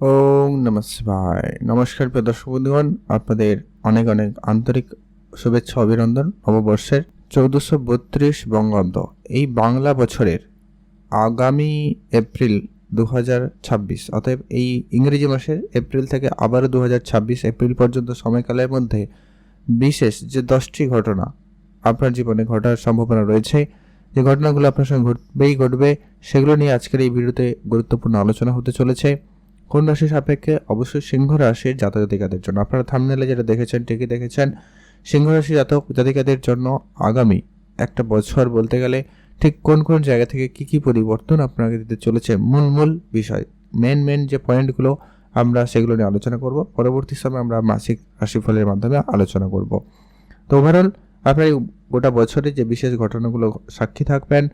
ওম নমঃ শিবায়। নমস্কার প্রিয় দর্শক বন্ধুগণ, আপনাদের অনেক অনেক আন্তরিক শুভেচ্ছা, অভিনন্দন। নববর্ষের চৌদ্দশো বত্রিশ বঙ্গাব্দ। এই বাংলা বছরের আগামী এপ্রিল দু হাজার ছাব্বিশ, অতএব এই ইংরেজি মাসের এপ্রিল থেকে আবারও দু হাজার ছাব্বিশ এপ্রিল পর্যন্ত সময়কালের মধ্যে বিশেষ যে দশটি ঘটনা আপনার জীবনে ঘটার সম্ভাবনা রয়েছে, যে ঘটনাগুলো আপনার সঙ্গে ঘটবেই ঘটবে, সেগুলো নিয়ে আজকের এই ভিডিওতে গুরুত্বপূর্ণ আলোচনা হতে চলেছে। কোন রাশি সাপেক্ষে অবশ্যই সিংহ রাশির জাতক জাতিকাদের জন্য। আপনারা থামনেলে যেটা দেখেছেন, ঠিকই দেখেছেন। সিংহ রাশি জাতক জাতিকাদের জন্য আগামী একটা বছর বলতে গেলে ঠিক কোন কোন জায়গা থেকে কি কি পরিবর্তন আপনাকে দিতে চলেছে মূল মূল বিষয় মেন মেন যে পয়েন্টগুলো আমরা সেগুলো নিয়ে আলোচনা করব। পরবর্তী সময় আমরা মাসিক রাশিফলের মাধ্যমে আলোচনা করব। তো ওভারঅল আপনার গোটা বছরে যে বিশেষ ঘটনাগুলো সাক্ষী থাকবেন,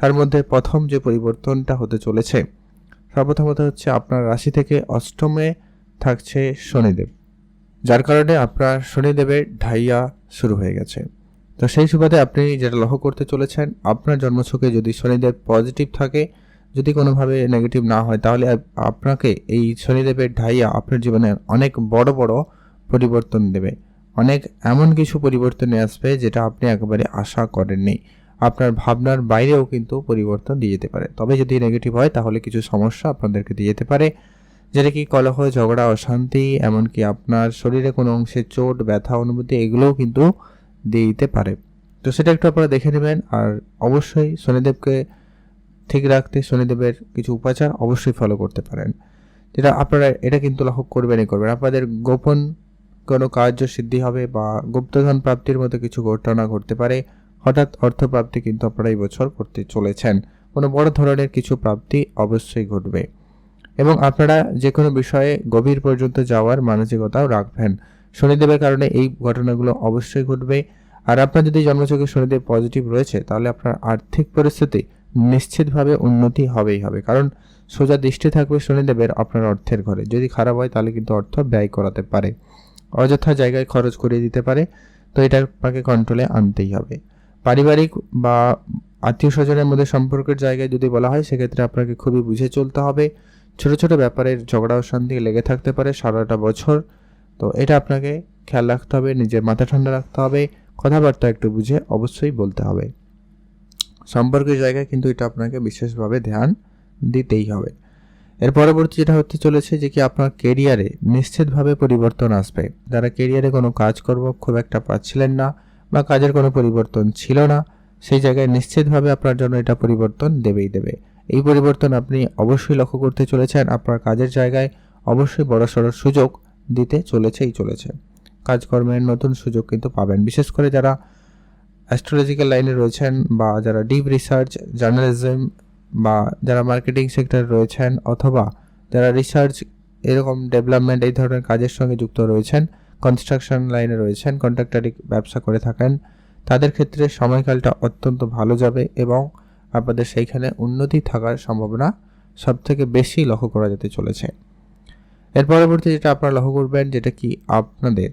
তার মধ্যে প্রথম যে পরিবর্তনটা হতে চলেছে সর্বপ্রথমত হচ্ছে আপনার রাশি থেকে অষ্টমে থাকছে শনিদেব, যার কারণে আপনার শনিদেবের ঢাইয়া শুরু হয়ে গেছে। তো সেই সুবাদে আপনি যেটা লক্ষ্য করতে চলেছেন, আপনার জন্মছকে যদি শনিদেব পজিটিভ থাকে, যদি কোনোভাবে নেগেটিভ না হয়, তাহলে আপনাকে এই শনিদেবের ঢাইয়া আপনার জীবনে অনেক বড় বড় পরিবর্তন দেবে। অনেক এমন কিছু পরিবর্তন আসবে যেটা আপনি একেবারে আশা করেননি। আপনার ভাবনার বাইরেও কিন্তু পরিবর্তন দিয়ে যেতে পারে। তবে যদি নেগেটিভ হয়, তাহলে কিছু সমস্যা আপনাদেরকে দিয়ে যেতে পারে। যেটা কি কলহ, ঝগড়া, অশান্তি, এমনকি আপনার শরীরে কোনো অংশে চোট, ব্যথা, অনুভূতি, এগুলোও কিন্তু দিয়ে দিতে পারে। তো সেটা একটু আপনারা দেখে নেবেন। আর অবশ্যই শনিদেবকে ঠিক রাখতে শনিদেবের কিছু উপাচার অবশ্যই ফলো করতে পারেন। যেটা আপনারা, এটা কিন্তু লক্ষ্য করবেনই করবেন। আপনাদের গোপন কোনো কার্য সিদ্ধি হবে বা গুপ্তধন প্রাপ্তির মতো কিছু ঘটনা ঘটতে পারে। হঠাৎ অর্থপ্রাপ্তি কিন্তু আপনারা এই বছর করতে চলেছেন। কোনো বড় ধরনের কিছু প্রাপ্তি অবশ্যই ঘটবে। এবং আপনারা যে কোনো বিষয়ে গভীর পর্যন্ত যাওয়ার মানসিকতাও রাখবেন। শনিদেবের কারণে এই ঘটনাগুলো অবশ্যই ঘটবে। আর আপনার যদি জন্মচকে শনিদেব পজিটিভ রয়েছে, তাহলে আপনার আর্থিক পরিস্থিতি নিশ্চিতভাবে উন্নতি হবেই হবে। কারণ সোজা দৃষ্টি থাকবে শনিদেবের আপনার অর্থের ঘরে। যদি খারাপ হয়, তাহলে কিন্তু অর্থ ব্যয় করাতে পারে। অযথা জায়গায় খরচ করিয়ে দিতে পারে। তো এটা আপনাকে কন্ট্রোলে আনতেই হবে। পারিবারিক বা আত্মীয় স্বজনের মধ্যে সম্পর্কের জায়গায় যদি বলা হয়, সেক্ষেত্রে আপনাকে খুবই বুঝে চলতে হবে। ছোট ছোট ব্যাপারের ঝগড়া অশান্তি লেগে থাকতে পারে সারাটা বছর। তো এটা আপনাকে খেয়াল রাখতে হবে, নিজের মাথা ঠান্ডা রাখতে হবে, কথাবার্তা একটু বুঝে অবশ্যই বলতে হবে। সম্পর্কের জায়গায় কিন্তু এটা আপনাকে বিশেষভাবে ধ্যান দিতেই হবে। এর পরবর্তী যেটা হতে চলেছে যে কি আপনার কেরিয়ারে নিশ্চিতভাবে পরিবর্তন আসবে। যারা কেরিয়ারে কোনো কাজকর্ম খুব একটা পাচ্ছিলেন না বা কাজের কোনো পরিবর্তন ছিল না, সেই জায়গায় নিশ্চিতভাবে আপনার জন্য এটা পরিবর্তন দেবেই দেবে। এই পরিবর্তন আপনি অবশ্যই লক্ষ্য করতে চলেছেন, আপনার কাজের জায়গায় অবশ্যই বড়সড় সুযোগ দিতে চলেছেই চলেছে। কাজকর্মের নতুন সুযোগ কিন্তু পাবেন। বিশেষ করে যারা অ্যাস্ট্রোলজিক্যাল লাইনে রয়েছেন বা যারা ডিপ রিসার্চ জার্নালিজম বা যারা মার্কেটিং সেক্টরে রয়েছেন অথবা যারা রিসার্চ এরকম ডেভেলপমেন্ট এই ধরনের কাজের সঙ্গে যুক্ত রয়েছেন কনস্ট্রাকশন লাইনে রয়েছেন কন্ট্রাক্টারি ব্যবসা করে থাকেন। তাদের ক্ষেত্রে সময়কালটা অত্যন্ত ভালো যাবে এবং আপনাদের সেইখানে উন্নতি থাকার সম্ভাবনা সব থেকে বেশি লক্ষ্য করা যেতে চলেছে। এর পরবর্তী যেটা আপনারা লক্ষ্য করবেন, যেটা কি আপনাদের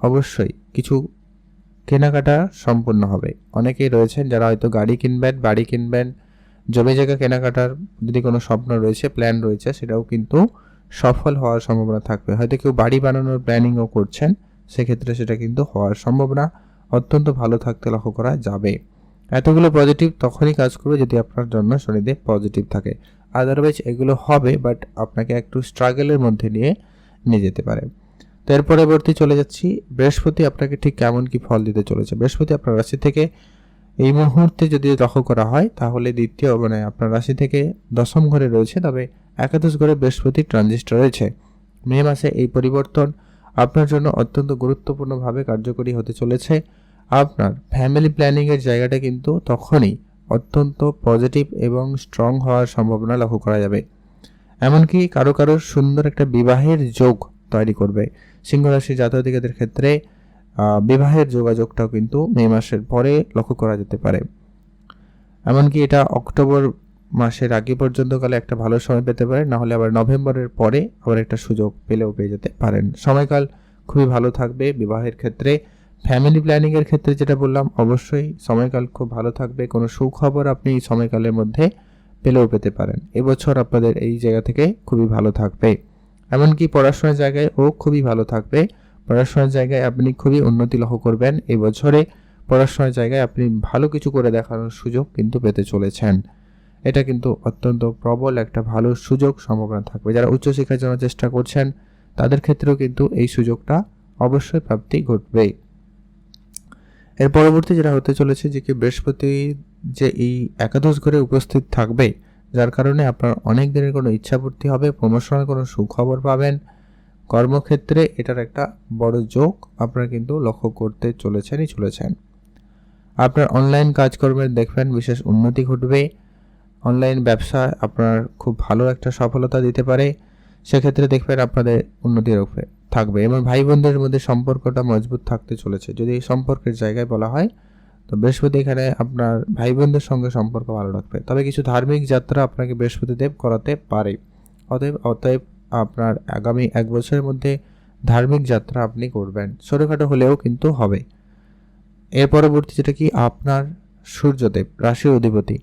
অবশ্যই কিছু কেনাকাটা সম্পূর্ণ হবে। অনেকেই রয়েছেন যারা হয়তো গাড়ি কিনবেন, বাড়ি কিনবেন, জমি জায়গা কেনাকাটার যদি কোনো স্বপ্ন রয়েছে প্ল্যান রয়েছে, সেটাও কিন্তু সফল হওয়ার সম্ভাবনা থাকবে। হয়তো কেউ বাড়ি বানানোর প্ল্যানিংও করছেন, সেক্ষেত্রে সেটা কিন্তু হওয়ার সম্ভাবনা অত্যন্ত ভালো থাকতে লক্ষ্য করা যাবে। এতগুলো পজিটিভ তখনই কাজ করবে যদি আপনার জন্য শনিদেব পজিটিভ থাকে। আদারওয়াইজ এগুলো হবে বাট আপনাকে একটু স্ট্রাগলের মধ্যে নিয়ে নিয়ে যেতে পারে। তো এর পরবর্তী চলে যাচ্ছি। বৃহস্পতি আপনাকে ঠিক কেমন কি ফল দিতে চলেছে? বৃহস্পতি আপনার রাশি থেকে এই মুহূর্তে যদি লক্ষ্য করা হয়, তাহলে দ্বিতীয় মানে আপনার রাশি থেকে দশম ঘরে রয়েছে, তবে একাদশ ঘরে বৃহস্পতি ট্রানজিস্ট রয়েছে। মে মাসে এই পরিবর্তন আপনার জন্য অত্যন্ত গুরুত্বপূর্ণভাবে কার্যকরী হতে চলেছে। আপনার ফ্যামিলি প্ল্যানিংয়ের জায়গাটা কিন্তু তখনই অত্যন্ত পজিটিভ এবং স্ট্রং হওয়ার সম্ভাবনা লক্ষ্য করা যাবে। এমনকি কারও কারও সুন্দর একটা বিবাহের যোগ তৈরি করবে। সিংহ রাশি জাতকদের ক্ষেত্রে বিবাহের যোগাযোগটাও কিন্তু মে মাসের পরে লক্ষ্য করা যেতে পারে। এমনকি এটা অক্টোবর মাসের আগে পর্যন্ত কালে একটা ভালো সময় পেতে পারেন, না হলে আবার নভেম্বরের পরে আবার একটা সুযোগ পেলেও পেয়ে যেতে পারেন। সময়কাল খুবই ভালো থাকবে বিবাহের ক্ষেত্রে। ফ্যামিলি প্ল্যানিংয়ের ক্ষেত্রে যেটা বললাম, অবশ্যই সময়কাল খুব ভালো থাকবে। কোনো সুখবর আপনি এই সময়কালের মধ্যে পেলেও পেতে পারেন। এবছর আপনাদের এই জায়গা থেকে খুবই ভালো থাকবে। এমনকি পড়াশোনার জায়গায় ও খুবই ভালো থাকবে। পড়াশোনার জায়গায় আপনি খুবই উন্নতি লক্ষ্য করবেন। এই বছরে পড়াশোনার জায়গায় আপনি ভালো কিছু করে দেখানোর সুযোগ কিন্তু পেতে চলেছেন। এটা কিন্তু অত্যন্ত প্রবল একটা ভালো সুযোগ সম্ভাবনা থাকবে। যারা উচ্চশিক্ষার জন্য চেষ্টা করছেন, তাদের ক্ষেত্রেও কিন্তু এই সুযোগটা অবশ্যই প্রাপ্তি ঘটবে। এর পরবর্তী যেটা হতে চলেছে যে কি বৃহস্পতি যে এই একাদশ ঘরে উপস্থিত থাকবে, যার কারণে আপনার অনেক দিনের কোনো ইচ্ছাপূর্তি হবে প্রমোশনের কোনো সুখবর পাবেন। কর্মক্ষেত্রে এটার একটা বড় যোগ আপনারা কিন্তু লক্ষ্য করতে চলেছেনই চলেছেন। আপনার অনলাইন কাজকর্মের দেখবেন বিশেষ উন্নতি ঘটবে। অনলাইন ব্যবসা আপনার খুব ভালো একটা সফলতা দিতে পারে, সেক্ষেত্রে দেখবেন আপনাদের উন্নতি রূপে থাকবে। এবং ভাই বোনদের মধ্যে সম্পর্কটা মজবুত থাকতে চলেছে। যদি এই সম্পর্কের জায়গায় বলা হয়, তো বৃহস্পতি এখানে আপনার ভাই বোনদের সঙ্গে সম্পর্ক ভালো রাখবে। তবে কিছু ধার্মিক যাত্রা আপনাকে বৃহস্পতিদেব করাতে পারে। অতএব অতএব আপনার আগামী এক বছরের মধ্যে ধার্মিক যাত্রা আপনি করবেন। ছোটোখাটো হলেও কিন্তু হবে। এর পরবর্তী যেটা কি? আপনার সূর্যদেব, রাশির অধিপতি।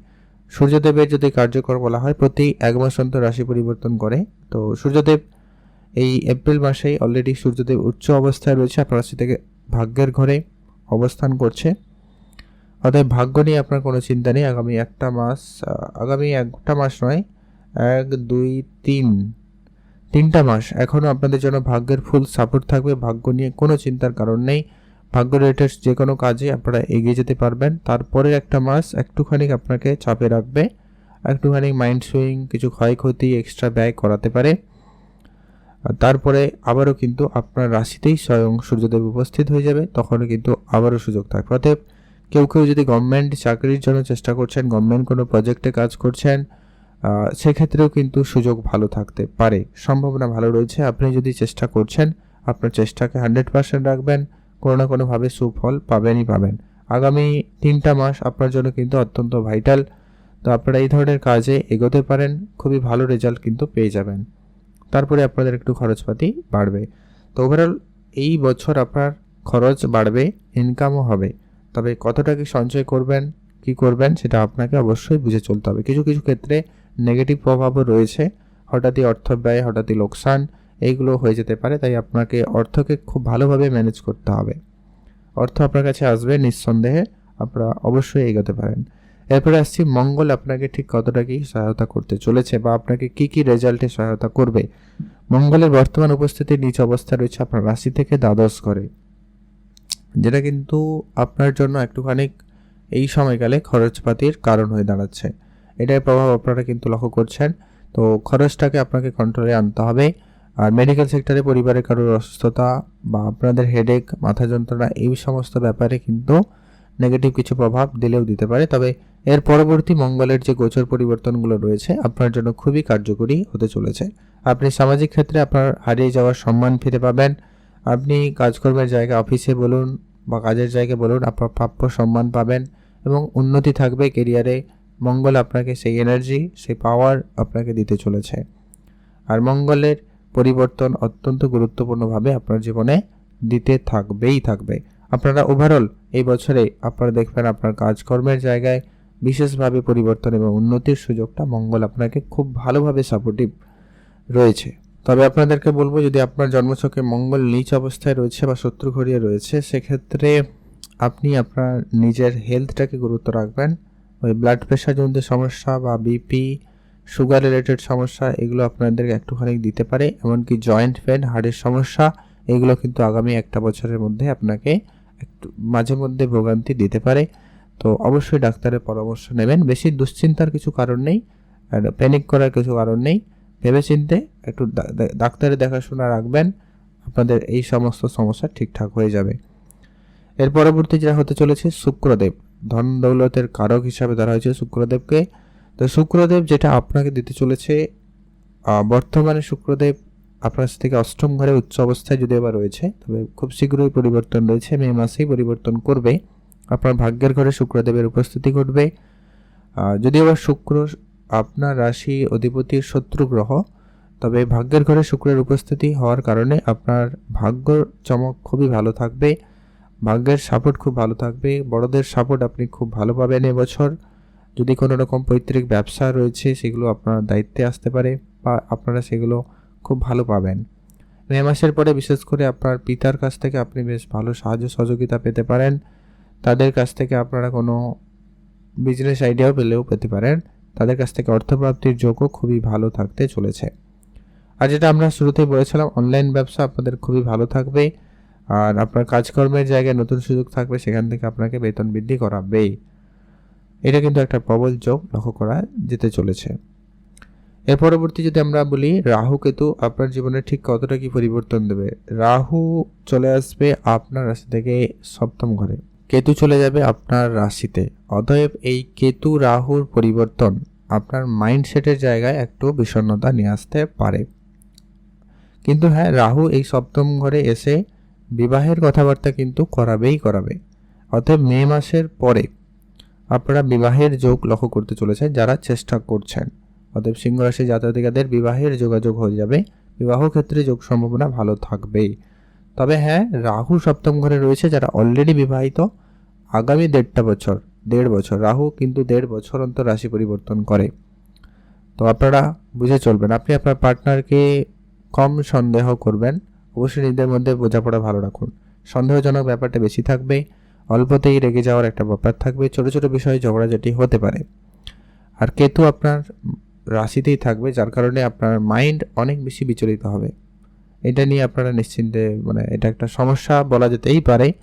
সূর্যদেবের যদি কার্যকর বলা হয়, প্রতি এক মাস অন্তর রাশি পরিবর্তন করে। তো সূর্যদেব এই এপ্রিল মাসেই অলরেডি সূর্যদেব উচ্চ অবস্থায় রয়েছে, আপনার রাশি থেকে ভাগ্যের ঘরে অবস্থান করছে। অতএব ভাগ্য নিয়ে আপনার কোনো চিন্তা নেই, আগামী একটা মাস আগামী একটা মাস নয়, এক, দুই, তিন, তিনটা মাস এখনও আপনাদের জন্য ভাগ্যের ফুল সাপোর্ট থাকবে। ভাগ্য নিয়ে কোনো চিন্তার কারণ নেই। ভাগ্য রিলেটেড যে কোনো কাজে আপনারা এগিয়ে যেতে পারবেন। তারপরে একটা মাস একটুখানি আপনাকে চাপে রাখবে। একটুখানি মাইন্ড সুইং কিছু ক্ষয়ক্ষতি এক্সট্রা ব্যয় করাতে পারে। তারপরে আবারও কিন্তু আপনার রাশিতেই স্বয়ং সূর্যদেব উপস্থিত হয়ে যাবে। তখনও কিন্তু আবারও সুযোগ থাকবে। অতএব কেউ কেউ যদি গভর্নমেন্ট চাকরির জন্য চেষ্টা করছেন গভর্নমেন্ট কোনো প্রজেক্টে কাজ করছেন সেক্ষেত্রেও কিন্তু সুযোগ ভালো থাকতে পারে। সম্ভাবনা ভালো রয়েছে। আপনি যদি চেষ্টা করছেন, আপনার চেষ্টাকে হান্ড্রেড পার্সেন্ট রাখবেন। কোনো না কোনোভাবে সুফল পাবেনই পাবেন। আগামী তিনটা মাস আপনার জন্য কিন্তু অত্যন্ত ভাইটাল তো আপনারা এই ধরনের কাজে এগোতে পারেন, খুবই ভালো রেজাল্ট কিন্তু পেয়ে যাবেন। তারপরে আপনাদের একটু খরচপাতি বাড়বে। তো ওভারঅল এই বছর আপনার খরচ বাড়বে ইনকামও হবে। তবে কতটা কি সঞ্চয় করবেন, কি করবেন সেটা আপনাকে অবশ্যই বুঝে চলতে হবে। কিছু কিছু ক্ষেত্রে নেগেটিভ প্রভাবও রয়েছে। হঠাৎই অর্থ ব্যয় হঠাৎই লোকসান এইগুলো হয়ে যেতে পারে, তাই আপনাকে অর্থকে খুব ভালোভাবে ম্যানেজ করতে হবে। অর্থ আপনার কাছে আসবে নিঃসন্দেহে, আপনারা অবশ্যই এগোতে পারেন। এরপরে আসছি, মঙ্গল আপনাকে ঠিক কতটা কি সহায়তা করতে চলেছে বা আপনাকে কি কি রেজাল্টে সহায়তা করবে? মঙ্গলের বর্তমান উপস্থিতি নিচ অবস্থা রয়েছে আপনার রাশি থেকে দ্বাদশ করে যেটা কিন্তু আপনার জন্য একটুখানি এই সময়কালে খরচপাতির কারণ হয়ে দাঁড়াচ্ছে। এটার প্রভাব আপনারা কিন্তু লক্ষ্য করছেন। তো খরচটাকে আপনাকে কন্ট্রোলে আনতে হবে। আর মেডিকেল সেক্টরে পরিবারের কারোর অসুস্থতা বা আপনাদের হেডেক মাথা যন্ত্রণা এই সমস্ত ব্যাপারে কিন্তু নেগেটিভ কিছু প্রভাব দিলেও দিতে পারে। তবে এর পরবর্তী মঙ্গলের যে গোচর পরিবর্তনগুলো রয়েছে, আপনার জন্য খুবই কার্যকরী হতে চলেছে। আপনি সামাজিক ক্ষেত্রে আপনার হারিয়ে যাওয়ার সম্মান ফিরে পাবেন। আপনি কাজকর্মের জায়গা অফিসে বলুন বা কাজের জায়গায় বলুন, আপনার প্রাপ্য সম্মান পাবেন এবং উন্নতি থাকবে কেরিয়ারে মঙ্গল আপনাকে সেই এনার্জি সেই পাওয়ার আপনাকে দিতে চলেছে। আর মঙ্গলের পরিবর্তন অত্যন্ত গুরুত্বপূর্ণভাবে আপনার জীবনে দিতে থাকবেই থাকবে। আপনারা ওভারঅল এই বছরে আপনারা দেখবেন আপনার কাজকর্মের জায়গায় বিশেষভাবে পরিবর্তন এবং উন্নতির সুযোগটা মঙ্গল আপনাকে খুব ভালোভাবে সাপোর্টিভ রয়েছে। তবে আপনাদেরকে বলব, যদি আপনার জন্মছকে মঙ্গল নিচ অবস্থায় রয়েছে বা শত্রু ঘড়িয়ে রয়েছে, সেক্ষেত্রে আপনি আপনার নিজের হেলথটাকে গুরুত্ব রাখবেন। ওই ব্লাড প্রেশারজনিত সমস্যা বা বিপি সুগার রিলেটেড সমস্যা, এগুলো আপনাদেরকে একটুখানি দিতে পারে, এমনকি জয়েন্ট পেন হাড়ের সমস্যা, এগুলো কিন্তু আগামী একটা বছরের মধ্যে আপনাকে একটু মাঝে মধ্যে ভোগান্তি দিতে পারে। তো অবশ্যই ডাক্তারের পরামর্শ নেবেন। বেশি দুশ্চিন্তার কিছু কারণ নেই প্যানিক করার কিছু কারণ নেই। ভেবেচিন্তে একটু ডাক্তারের দেখাশোনা রাখবেন, আপনাদের এই সমস্ত সমস্যা ঠিকঠাক হয়ে যাবে। এর পরবর্তী যেটা হতে চলেছে, শুক্রদেব। ধন দৌলতের কারক হিসাবে ধরা হয়েছে শুক্রদেবকে। তো শুক্রদেব যেটা আপনাকে দিতে চলেছে বর্তমানে শুক্রদেব আপনার থেকে অষ্টম ঘরে উচ্চ অবস্থায় যদি আবার রয়েছে, তবে খুব শীঘ্রই পরিবর্তন রয়েছে, মে মাসেই পরিবর্তন করবে। আপনার ভাগ্যের ঘরে শুক্রদেবের উপস্থিতি ঘটবে। যদি আবার শুক্র আপনার রাশি অধিপতির শত্রু গ্রহ, তবে ভাগ্যের ঘরে শুক্রের উপস্থিতি হওয়ার কারণে আপনার ভাগ্য চমক খুবই ভালো থাকবে, ভাগ্যের সাপোর্ট খুব ভালো থাকবে, বড়দের সাপোর্ট আপনি খুব ভালো পাবেন এবছর। যদি কোনো রকম পৈতৃক ব্যবসা রয়েছে, সেগুলো আপনার দায়িত্বে আসতে পারে বা আপনারা সেগুলো খুব ভালো পাবেন। মে মাসের পরে বিশেষ করে আপনার পিতার কাছ থেকে আপনি বেশ ভালো সাহায্য সহযোগিতা পেতে পারেন। তাদের কাছ থেকে আপনারা কোনো বিজনেস আইডিয়াও পেলেও পেতে পারেন। তাদের কাছ থেকে অর্থপ্রাপ্তির যোগও খুবই ভালো থাকতে চলেছে। আর যেটা আমরা শুরুতেই বলেছিলাম অনলাইন ব্যবসা আপনাদের খুবই ভালো থাকবে। আর আপনার কাজকর্মের জায়গায় নতুন সুযোগ থাকবে, সেখান থেকে আপনাকে বেতন বৃদ্ধি করাবেই। এটা কিন্তু একটা প্রবল যোগ লক্ষ্য করা যেতে চলেছে। এর পরবর্তী যদি আমরা বলি, রাহু কেতু আপনার জীবনে ঠিক কতটা কি পরিবর্তন দেবে? রাহু চলে আসবে আপনার রাশি থেকে সপ্তম ঘরে। কেতু চলে যাবে আপনার রাশিতে। অতএব এই কেতু রাহুর পরিবর্তন আপনার মাইন্ডসেটের জায়গায় একটু বিষণ্ণতা নিয়ে আসতে পারে। কিন্তু হ্যাঁ রাহু এই সপ্তম ঘরে এসে বিবাহের কথাবার্তা কিন্তু করাবেই করাবে। অতএব মে মাসের পরে আপনারা বিবাহের যোগ লক্ষ্য করতে চলেছেন, যারা চেষ্টা করছেন। অতএব সিংহ রাশি জাতকাদের বিবাহের যোগাযোগ হয়ে যাবে। বিবাহ ক্ষেত্রে যোগ সম্ভাবনা ভালো থাকবেই তবে হ্যাঁ রাহু সপ্তম ঘরে রয়েছে, যারা অলরেডি বিবাহিত। আগামী দেড়টা বছর, দেড় বছর, রাহু কিন্তু দেড় বছর অন্তর রাশি পরিবর্তন করে। তো আপনারা বুঝে চলবেন, আপনি আপনার পার্টনারকে কম সন্দেহ করবেন। অবশ্যই নিজেদের মধ্যে বোঝাপড়া ভালো রাখুন। সন্দেহজনক ব্যাপারটা বেশি থাকবে। অল্পতেই রেগে যাওয়ার একটা ব্যাপার থাকবে। ছোট ছোট বিষয়ে ঝগড়াঝাটি হতে পারে। আর কেতু আপনার রাশিতেই থাকবে, যার কারণে আপনার মাইন্ড অনেক বেশি বিচলিত হবে। এটা নিয়ে আপনারা নিশ্চিন্তে মানে এটা একটা সমস্যা বলা যেতেই পারে।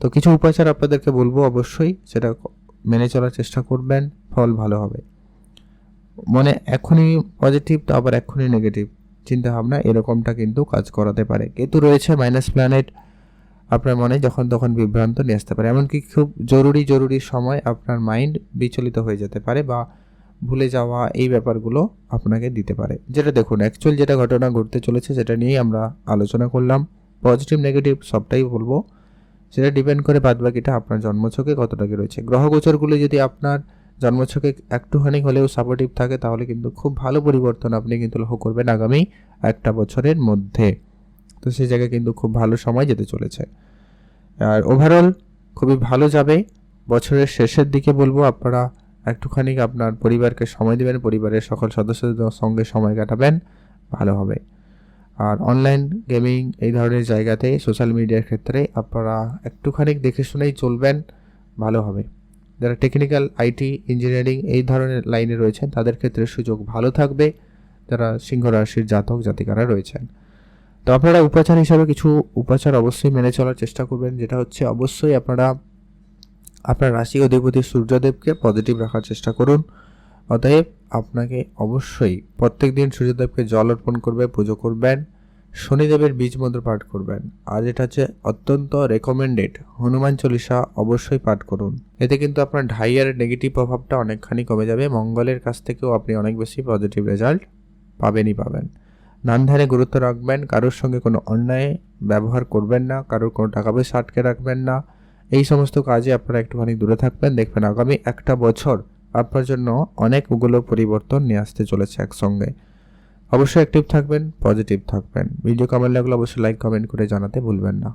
তো কিছু উপাচার আপনাদেরকে বলব অবশ্যই, সেটা মেনে চলার চেষ্টা করবেন, ফল ভালো হবে। মানে এখনই পজিটিভ তো আবার এখনই নেগেটিভ চিন্তা ভাবনা এরকমটা কিন্তু কাজ করাতে পারে। কেতু রয়েছে মাইনাস প্ল্যানেট আপনার মনে যখন তখন বিভ্রান্ত নিয়ে আসতে পারে। এমনকি খুব জরুরি জরুরি সময় আপনার মাইন্ড বিচলিত হয়ে যেতে পারে বা ভুলে যাওয়া এই ব্যাপারগুলো আপনাকে দিতে পারে। যেটা দেখুন অ্যাকচুয়াল যেটা ঘটনা ঘটতে চলেছে সেটা নিয়েই আমরা আলোচনা করলাম। পজিটিভ নেগেটিভ সবটাই বলব। সেটা ডিপেন্ড করে বাদবাকিটা আপনার জন্মছকে কতটা কি রয়েছে। গ্রহগোচরগুলো যদি আপনার জন্মছকে একটুখানি হলেও সাপোর্টিভ থাকে, তাহলে কিন্তু খুব ভালো পরিবর্তন আপনি কিন্তু লক্ষ্য করবেন আগামী একটা বছরের মধ্যে। তো সেই জায়গায় কিন্তু খুব ভালো সময় যেতে চলেছে। আর ওভারঅল খুবই ভালো যাবে। বছরের শেষের দিকে বলব, আপনারা একটুখানি আপনার পরিবারকে সময় দেবেন, পরিবারের সকল সদস্যদের সঙ্গে সময় কাটাবেন, ভালো হবে। আর অনলাইন গেমিং এই ধরনের জায়গাতে সোশ্যাল মিডিয়ার ক্ষেত্রে আপনারা একটুখানি দেখে শুনেই চলবেন, ভালো হবে। যারা টেকনিক্যাল আইটি ইঞ্জিনিয়ারিং এই ধরনের লাইনে রয়েছেন, তাদের ক্ষেত্রে সুযোগ ভালো থাকবে। যারা সিংহ রাশির জাতক, জাতিকারা রয়েছেন। তো আপনারা উপাচার হিসাবে কিছু উপাচার অবশ্যই মেনে চলার চেষ্টা করবেন, যেটা হচ্ছে অবশ্যই আপনারা, আপনার রাশি অধিপতি সূর্যদেবকে পজিটিভ রাখার চেষ্টা করুন। অতএব আপনাকে অবশ্যই প্রত্যেক দিন সূর্যদেবকে জল অর্পণ করবে পুজো করবেন, শনিদেবের বীজ মন্ত্র পাঠ করবেন। আর এটা হচ্ছে অত্যন্ত রেকমেন্ডেড হনুমান চল্লিশা অবশ্যই পাঠ করুন। এতে কিন্তু আপনার ঢাইয়ার নেগেটিভ প্রভাবটা অনেকখানি কমে যাবে, মঙ্গলের কাছ থেকেও আপনি অনেক বেশি পজিটিভ রেজাল্ট পাবেনই পাবেন। নানধারে গুরুত্ব রাখবেন, কারোর সঙ্গে কোনো অন্যায় ব্যবহার করবেন না, কারোর কোনো টাকা পয়সা আটকে রাখবেন না। এই সমস্ত কাজে আপনারা একটুখানি দূরে থাকবেন, দেখবেন আগামী একটা বছর আপনার জন্য অনেকগুলো পরিবর্তন নিয়ে আসতে চলেছে একসঙ্গে। অবশ্যই অ্যাক্টিভ থাকবেন পজিটিভ থাকবেন। ভিডিও কেমন লাগল অবশ্যই লাইক কমেন্ট করে জানাতে ভুলবেন না।